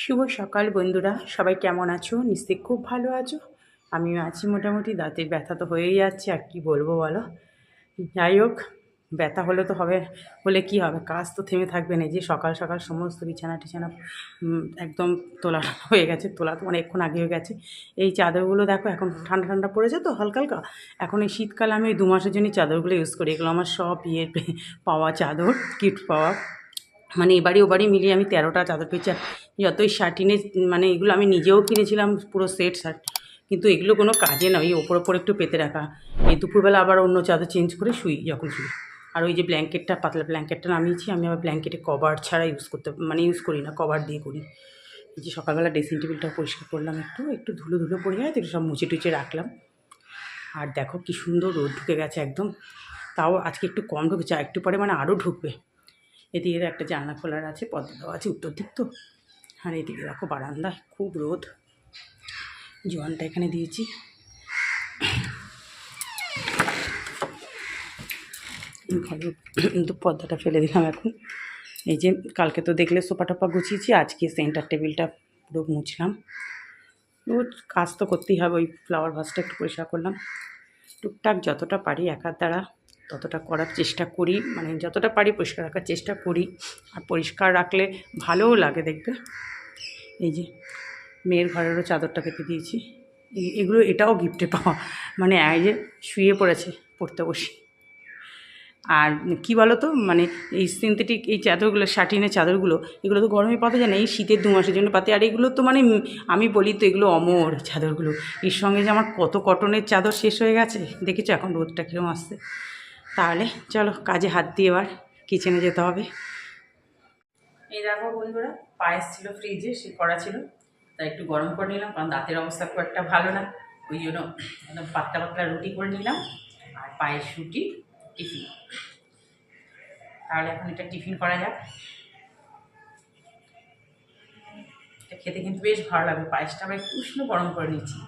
শুভ সকাল বন্ধুরা, সবাই কেমন আছো? নিশ্চয়ই খুব ভালো আছো। আমিও আছি মোটামুটি, দাঁতের ব্যথা তো হয়েই যাচ্ছে, আর কি বলব বলো? যাই হোক, ব্যথা হলে তো হবে, হলে কি হবে? কাজ তো থেমে থাকবে না যে সকাল সকাল সমস্ত বিছানা টিছানা একদম তোলা হয়ে গেছে, তোলা তো অনেকক্ষণ আগে হয়ে গেছে। এই চাদরগুলো দেখো, এখন ঠান্ডা ঠান্ডা পড়েছে তো হালকা হালকা? এখন এই শীতকালে, আমি দু মাসের জন্য চাদরগুলো ইউজ করি, এগুলো আমার সব ইয়ে পাওয়া চাদর, কিট পাওয়া। মানে এবারে ওবারে মিলিয়ে আমি তেরোটা চাদর পেয়েছি। যতই শার্টিনে মানে এগুলো আমি নিজেও কিনেছিলাম, পুরো সেট শার্ট। কিন্তু এগুলো কোনো কাজে না ওই ওপর ওপর একটু পেতে রাখা। এই দুপুরবেলা আবার অন্য চাদর চেঞ্জ করে শুই যখন শুই। আর ওই যে ব্ল্যাঙ্কেটটা পাতলা ব্ল্যাঙ্কেটটা নামিয়েছি, আমি আবার ব্ল্যাঙ্কেটে কভার ছাড়া ইউজ করতে মানে ইউজ করি না কভার দিয়ে করি। এই যে সকালবেলা ড্রেসিং টেবিলটা পরিষ্কার করলাম একটু একটু ধুলো ধুলো পড়ে যায় তো সব মুছে টুচে রাখলাম। আর দেখো কি সুন্দর রোদ ঢুকে গেছে একদম। তাও আজকে একটু কম ঢুকেছে একটু পরে মানে আরও ঢুকবে। এদিকে একটা জানলা খোলার আছে দেওয়া আছে, উত্তর দিক তো। আর এদিকে দেখো বারান্দা, খুব রোদ। জোয়ানটা এখানে দিয়েছি। পর্দাটা ফেলে দিলাম এখন। এই যে কালকে তো দেখলে সোফা টোপা গুছিয়েছি, আজকে সেন্টার টেবিলটা পুরো মুছলাম। রোজ কাজ তো করতেই হবে, ওই ফ্লাওয়ার ভাসটা একটু পরিষ্কার করলাম। টুকটাক যতটা পারি একার দ্বারা ততটা করার চেষ্টা করি মানে যতটা পারি পরিষ্কার রাখার চেষ্টা করি। আর পরিষ্কার রাখলে ভালোও লাগে দেখবে। এই যে, মেয়ের ঘরেরও চাদরটা পেতে দিয়েছি। এগুলো এটাও গিফটে পাওয়া। মানে এই যে শুয়ে পড়েছে পড়তে বসে। আর কি বলো তো মানে এই সিনথেটিক এই চাদরগুলো শাটিনের চাদরগুলো, এগুলো তো গরমে পাতা যায় না। এই শীতের দু মাসের জন্য পাতে। আর এগুলো তো মানে আমি বলি তো এগুলো অমর চাদরগুলো। এর সঙ্গে যে আমার কত কটনের চাদর শেষ হয়ে গেছে। দেখেছ এখন রোদটা কীরকম আসছে। তাহলে চলো কাজে হাত দিয়ে এবার কিচেনে যেতে হবে। এই দেখো বন্ধুরা, পায়েস ছিল ফ্রিজে সে করা ছিল। তাই একটু গরম করে নিলাম, কারণ দাঁতের অবস্থা খুব একটা ভালো না। ওই জন্য একদম পাতলা পাতলা রুটি করে নিলাম, আর পায়েস, রুটি, টিফিন। তাহলে এখন এটা টিফিন করা যাক। এটা খেতে কিন্তু বেশ ভালো লাগবে, পায়েসটা আমরা একটু উষ্ণ গরম করে নিচ্ছি।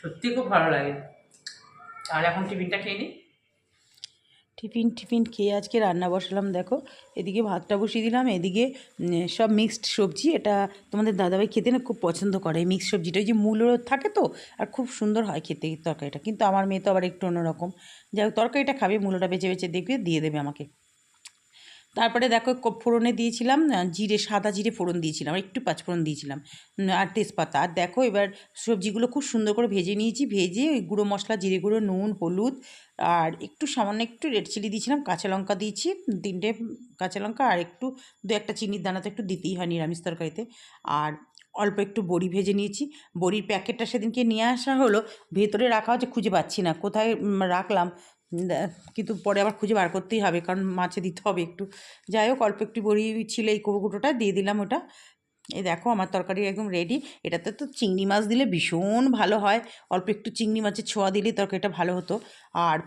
সত্যি খুব ভালো লাগে। তাহলে এখন টিফিনটা খেয়ে নিই টিফিন টিফিন খেয়ে আজকে রান্না বসালাম, দেখো। এদিকে ভাতটা বসিয়ে দিলাম, এদিকে সব মিক্সড সবজি। এটা তোমাদের দাদাভাই খেতে না খুব পছন্দ করে, এই মিক্সড সবজিটা। ওই যে মূলো থাকে তো, আর খুব সুন্দর হয় খেতে তরকারিটা। কিন্তু আমার মেয়ে তো আবার একটু অন্যরকম। যাই হোক, তরকারিটা খাবে, মূলোটা বেছে বেছে দেখবে, দিয়ে দেবে আমাকে। তারপরে দেখো ফোড়নে দিয়েছিলাম জিরে, সাদা জিরে ফোড়ন দিয়েছিলাম, একটু পাঁচফোড়ন দিয়েছিলাম আর তেজপাতা। আর দেখো এবার সবজিগুলো খুব সুন্দর করে ভেজে নিয়েছি, ভেজে ওই গুঁড়ো মশলা, জিরে গুঁড়ো, নুন, হলুদ, আর একটু সামান্য একটু রেড চিলি দিয়েছিলাম, কাঁচা লঙ্কা দিয়েছি, তিনটে কাঁচা লঙ্কা, আর একটু দু একটা চিনির দানা তো একটু দিতেই হয় নিরামিষ তরকারিতে। আর অল্প একটু বড়ি ভেজে নিয়েছি, বড়ির প্যাকেটটা সেদিনকে নিয়ে আসা হলো, ভেতরে রাখা হচ্ছে খুঁজে পাচ্ছি না, কোথায় রাখলাম কিন্তু পরে আবার খুঁজে বার করতেই হবে, কারণ মাছে দিতে হবে একটু। যাই হোক, অল্প একটু বড়ি ছিল এই কুটোটা দিয়ে দিলাম ওটা। এই দেখো, আমার তরকারি একদম রেডি এটাতে তো চিংড়ি মাছ দিলে ভীষণ ভালো হয়। অল্প একটু চিংড়ি মাছের ছোঁয়া দিলে তরকারিটা ভালো হতো। আর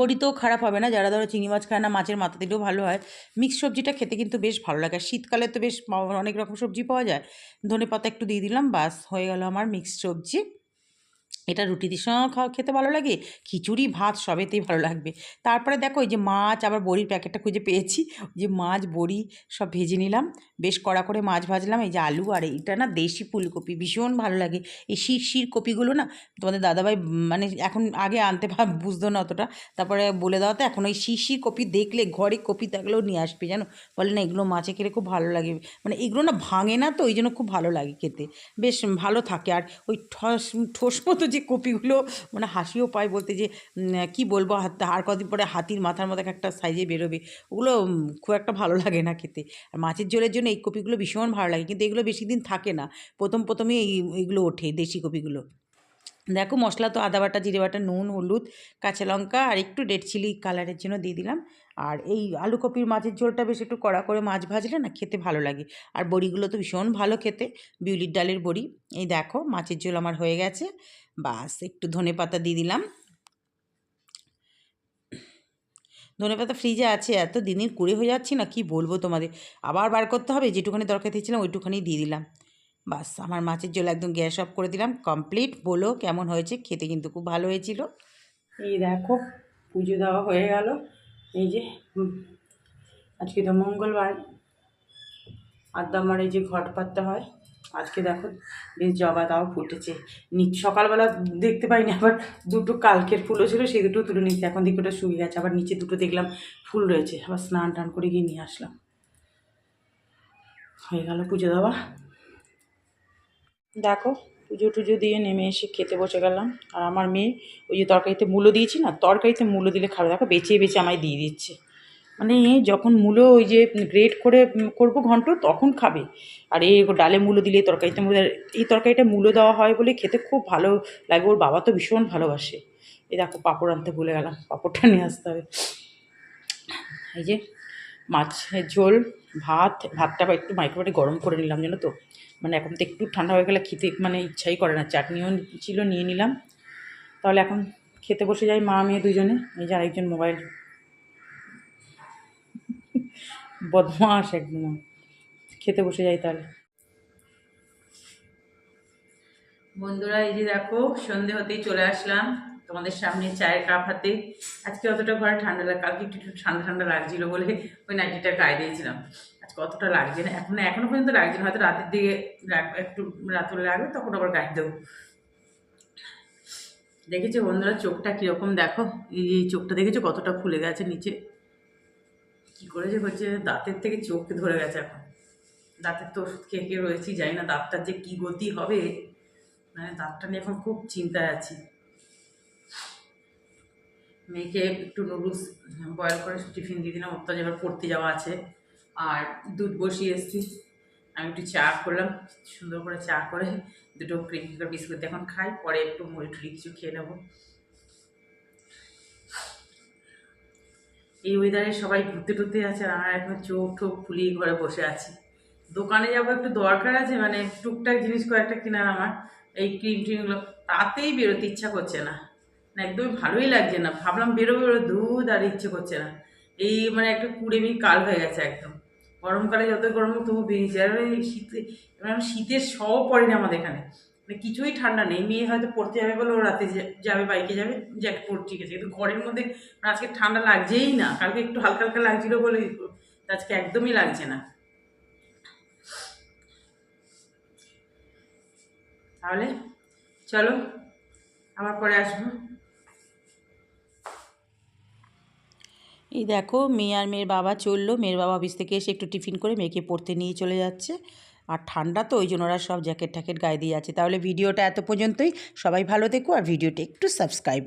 বড়ি তো খারাপ হবে না, যারা ধরো চিংড়ি মাছ খায় না, মাছের মাথা দিলেও ভালো হয়। মিক্স সবজিটা খেতে কিন্তু বেশ ভালো লাগে। শীতকালে তো বেশ অনেক রকম সবজি পাওয়া যায়। ধনে পাতা একটু দিয়ে দিলাম, বাস, হয়ে গেল আমার মিক্স সবজি। এটা রুটি দিয়ে সঙ্গে খাওয়া খেতে ভালো লাগে? খিচুড়ি, ভাত, সবেতেই ভালো লাগবে। তারপরে দেখো এই যে মাছ, আবার বড়ির প্যাকেটটা খুঁজে পেয়েছি। যে মাছ, বড়ি সব ভেজে নিলাম। বেশ কড়া করে মাছ ভাজলাম। এই যে আলু আর এইটা না দেশি ফুলকপি, ভীষণ ভালো লাগে। এই শির শির কপিগুলো না তোমাদের দাদাভাই মানে এখন আগে আনতে বুঝতো না অতটা। তারপরে বলে দেওয়াতে এখন ওই শির শির কপি দেখলে ঘরে কপি থাকলেও নিয়ে আসবে জানো? বলে, না, এগুলো মাছে খেলে খুব ভালো লাগে। মানে এগুলো না ভাঙে না তো ওই জন্য খুব ভালো লাগে খেতে। বেশ ভালো থাকে। আর ওই ঠস, ঠোস মতো যে কপিগুলো মানে হাসিও পায় বলতে যে কি বলব আর কদিন পরে হাতির মাথার মতো একটা সাইজে বেরোবে। ওগুলো খুব একটা ভালো লাগে না খেতে। আর মাছের ঝোলের জন্য এই কপিগুলো ভীষণ ভালো লাগে, কিন্তু এগুলো বেশি দিন থাকে না। প্রথম প্রথমেই এই, এইগুলো ওঠে, দেশি কপিগুলো। দেখো মশলা তো আদা বাটা, জিরে বাটা, নুন, হলুদ, কাঁচা লঙ্কা আর একটু রেড চিলি কালারের জন্য দিয়ে দিলাম। আর এই আলু কপির মাছের ঝোলটা বেশ একটু কড়া করে মাছ ভাজলে না খেতে ভালো লাগে। আর বড়িগুলো তো ভীষণ ভালো খেতে, বিউলির ডালের বড়ি। এই দেখো মাছের ঝোল আমার হয়ে গেছে। বাস, একটু ধনে পাতা দিয়ে দিলাম। ধনে পাতা ফ্রিজে আছে, এত দিনের কুড়ে হয়ে যাচ্ছি না, কি বলব তোমাদের? আবার বার করতে হবে যেটুখানি দরকার দিয়েছিলাম ওইটুখানি দিয়ে দিলাম। বাস, আমার মাছের ঝোল একদম গ্যাস অফ করে দিলাম। কমপ্লিট, বলো কেমন হয়েছে? খেতে কিন্তু খুব ভালো হয়েছিল। এই দেখো, পুজো দেওয়া হয়ে গেল। এই যে আজকে তো মঙ্গলবার। আদ্যা আমার এই যে ঘট পাততে হয়, আজকে দেখো বেশ জবা দাও ফুটেছে। নিচ সকালবেলা দেখতে পাইনি, আবার দুটো কালকের ফুলও ছিল, সেই দুটো তুলে নিচ্ছে এখন দিকে ওটা শুকিয়ে গেছে, আবার নিচে দুটো দেখলাম ফুল রয়েছে। আবার স্নান টান করে গিয়ে নিয়ে আসলাম। হয়ে গেল পুজো দেওয়া। দেখো, পুজো টুজো দিয়ে নেমে এসে খেতে বসে গেলাম। আর আমার মেয়ে ওই যে তরকারিতে মূলো দিয়েছি না, তরকারিতে মূলো দিলে খাবে। দেখো, বেছে বেছে আমায় দিয়ে দিচ্ছে। মানে যখন মূলো ওই যে গ্রেট করে করব ঘন্ট, তখন খাবে। আর এই ডালে মূলো দিলে তরকারিতে মূলো এই তরকারিটা মূলো দেওয়া হয় বলে খেতে খুব ভালো লাগে। ওর বাবা তো ভীষণ ভালোবাসে। এই দেখো, পাঁপড় আনতে ভুলে গেলাম। পাঁপড়টা নিয়ে আসতে হবে। এই যে মাছের ঝোল, ভাত, ভাতটা একটু মাইক্রোওয়েভে গরম করে নিলাম, জানো তো? মানে এখন তো একটু ঠান্ডা হয়ে গেলে খেতে মানে ইচ্ছাই করে না। চাটনিও ছিল, নিয়ে নিলাম। তাহলে এখন খেতে বসে যাই মা, মেয়ে দুজনে। এই যে আরেকজন মোবাইল বদমাস একদম। খেতে বসে যাই তাহলে। বন্ধুরা, এই যে দেখো, সন্ধে হতেই চলে আসলাম। তোমাদের সামনে চায়ের কাপ হাতে। আজকে অতটা ঘরে ঠান্ডা লাগে কালকে একটু ঠান্ডা ঠান্ডা লাগছিল বলে ওই নাইটিটা গায়ে দিয়েছিলাম। আজকে অতটা লাগছে না। এখন, এখনও পর্যন্ত লাগছে না। হয়তো রাতের দিকে একটু রাত লাগবে, তখন আবার গায়ে দেবো। দেখেছ বন্ধুরা চোখটা কীরকম? দেখো, এই চোখটা দেখেছ কতটা ফুলে গেছে নিচে? কি করে যে হচ্ছে দাঁতের থেকে চোখ ধরে গেছে এখন। দাঁতের তো ওষুধ খেয়ে খেয়ে রয়েছি, জানি না দাঁতটার যে কী গতি হবে। মানে দাঁতটা নিয়ে এখন খুব চিন্তায় আছি। মেয়েকে একটু নুডলস বয়েল করে টিফিন দিয়ে দিলাম। তো এবার পড়তে যাওয়া আছে। আর দুধ বসিয়ে এসেছি। আমি একটু চা করলাম। সুন্দর করে চা করে দুটো ক্রিম কেকার বিস্কুট এখন খাই। পরে একটু মুড়ি কিছু খেয়ে নেব। এই ওয়েদারে সবাই ঘুরতে টুরতে আছে আর আমার এখন চোখ টোক ফুলিয়ে ঘরে বসে আছি। দোকানে যাব একটু দরকার আছে মানে টুকটাক জিনিস কয়েকটা কেনার আমার। এই ক্রিম ট্রিমগুলো তাতেই বেরোতে ইচ্ছা করছে না। একদমই ভালোই লাগছে না। ভাবলাম বেরোবো বেরো দুধ আর ইচ্ছে করছে না। এই মানে একটা কুড়েমি কাল হয়ে গেছে একদম। গরমকালে যত গরম তবু বেরিয়েছে আর শীতে, এবার শীতের সব পড়েনি আমাদের এখানে। মানে কিছুই ঠান্ডা নেই। মেয়ে হয়তো পড়তে যাবে বলে ও রাতে যাবে, বাইকে যাবে। জ্যাকেট পর ঠিক আছে। কিন্তু ঘরের মধ্যে আমার আজকে ঠান্ডা লাগছেই না। কালকে একটু হালকা হালকা লাগছিল বলে আজকে একদমই লাগছে না। তাহলে চলো, আবার পরে আসব। এই দেখো মেয়ে আর মেয়ের বাবা চলল। মেয়ের বাবা অফিস থেকে এসে একটু টিফিন করে মেয়েকে পড়তে নিয়ে চলে যাচ্ছে। আর ঠান্ডা তো, ওই জন্য ওরা সব জ্যাকেট ট্যাকেট গায়ে দিয়ে আছে। তাহলে ভিডিওটা এত পর্যন্তই। সবাই ভালো দেখো আর ভিডিওটা একটু সাবস্ক্রাইব